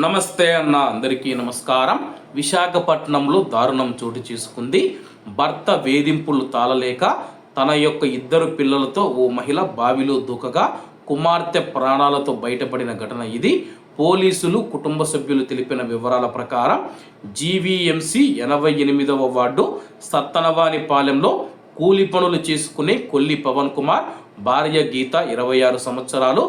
నమస్తే అన్న అందరికీ నమస్కారం. విశాఖపట్నంలో దారుణం చోటు చేసుకుంది. భర్త వేధింపులు తాళలేక తన యొక్క ఇద్దరు పిల్లలతో ఓ మహిళ బావిలో దూకగా కుమార్తె ప్రాణాలతో బయటపడిన ఘటన ఇది. పోలీసులు కుటుంబ సభ్యులు తెలిపిన వివరాల ప్రకారం జీవీఎంసీ ఎనభై ఎనిమిదవ వార్డు సత్తనవానిపాలెంలో కూలి పనులు చేసుకునే కొల్లి పవన్ కుమార్ భార్య గీత ఇరవై ఆరు సంవత్సరాలు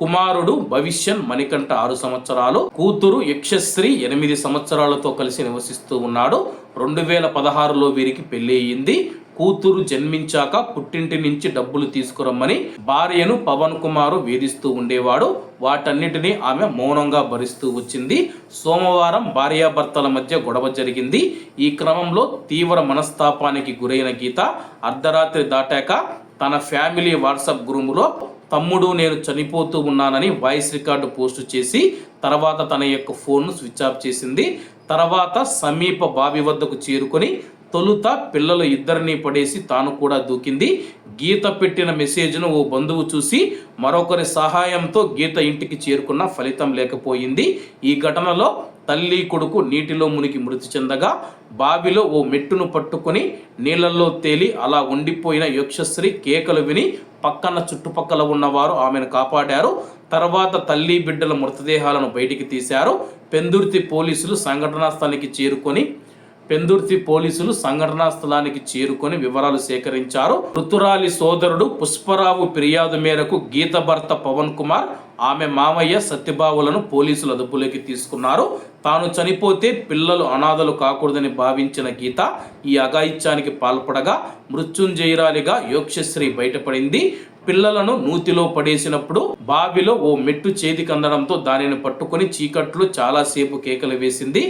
కుమారుడు భవిష్యన్ మణికంఠ ఆరు సంవత్సరాలు కూతురు యక్షశ్రీ ఎనిమిది సంవత్సరాలతో కలిసి నివసిస్తూ ఉన్నాడు. రెండు వేల పదహారులో వీరికి పెళ్ళి అయ్యింది. కూతురు జన్మించాక పుట్టింటి నుంచి డబ్బులు తీసుకురమ్మని భార్యను పవన్ కుమారు వేధిస్తూ ఉండేవాడు. వాటన్నిటినీ ఆమె మౌనంగా భరిస్తూ వచ్చింది. సోమవారం భార్యాభర్తల మధ్య గొడవ జరిగింది. ఈ క్రమంలో తీవ్ర మనస్తాపానికి గురైన గీత అర్ధరాత్రి దాటాక తన ఫ్యామిలీ వాట్సాప్ గ్రూములో తమ్ముడు నేను చనిపోతూ ఉన్నానని వాయిస్ రికార్డు పోస్ట్ చేసి తర్వాత తన యొక్క ఫోన్ను స్విచ్ ఆఫ్ చేసింది. తర్వాత సమీప బావి వద్దకు చేరుకొని తొలుత పిల్లలు ఇద్దరిని పడేసి తాను కూడా దూకింది. గీత పెట్టిన మెసేజ్ను ఓ బంధువు చూసి మరొకరి సహాయంతో గీత ఇంటికి చేరుకున్న ఫలితం లేకపోయింది. ఈ ఘటనలో తల్లి కొడుకు నీటిలో మునిగి మృతి చెందగా బావిలో ఓ మెట్టును పట్టుకొని నీళ్ళలో తేలి అలా ఉండిపోయిన యక్షశ్రీ కేకలు విని పక్కన చుట్టుపక్కల ఉన్నవారు ఆమెను కాపాడారు. తర్వాత తల్లి బిడ్డల మృతదేహాలను బయటికి తీశారు. పెందుర్తి పోలీసులు సంఘటనా స్థలానికి చేరుకొని పెందుర్తి పోలీసులు సంఘటనా స్థలానికి చేరుకొని వివరాలు సేకరించారు. మృతురాలి సోదరుడు పుష్పరావు ఫిర్యాదు మేరకు గీత భర్త పవన్ కుమార్ ఆమె మామయ్య సత్యబాబులను పోలీసులు అదుపులోకి తీసుకున్నారు. తాను చనిపోతే పిల్లలు అనాథలు కాకూడదని భావించిన గీత ఈ అఘాయిత్యానికి పాల్పడగా మృత్యుంజయరాలిగా యోక్షశ్రీ బయటపడింది. పిల్లలను నూతిలో పడేసినప్పుడు బావిలో ఓ మెట్టు చేతికి అందడంతో దానిని పట్టుకొని చీకట్లు చాలాసేపు కేకలు వేసింది.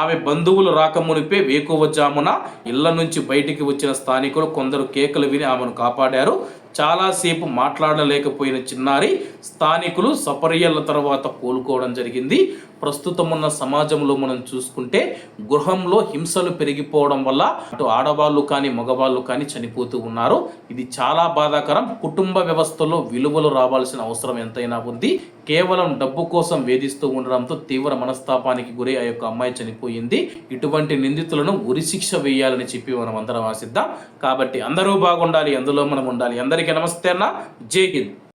ఆమె బంధువులు రాకమునిపే వేకువజామున ఇళ్ళ నుంచి బయటికి వచ్చిన స్థానికులు కొందరు కేకలు విని ఆమెను కాపాడారు. చాలాసేపు మాట్లాడలేకపోయిన చిన్నారి స్థానికులు సపర్యల తర్వాత కోలుకోవడం జరిగింది. ప్రస్తుతం ఉన్న సమాజంలో మనం చూసుకుంటే గృహంలో హింసలు పెరిగిపోవడం వల్ల అటు ఆడవాళ్ళు కానీ మగవాళ్ళు కానీ చనిపోతూ ఉన్నారు. ఇది చాలా బాధాకరం. కుటుంబ వ్యవస్థలో విలువలు రావాల్సిన అవసరం ఎంతైనా ఉంది. కేవలం డబ్బు కోసం వేధిస్తూ ఉండడంతో తీవ్ర మనస్తాపానికి గురి ఆ యొక్క అమ్మాయి చనిపోయింది. ఇటువంటి నిందితులను ఉరిశిక్ష వేయాలని చెప్పి మనం అందరం ఆశిద్దాం. కాబట్టి అందరూ బాగుండాలి అందులో మనం ఉండాలి. అందరికీ నమస్తే అన్న. జై హింద్.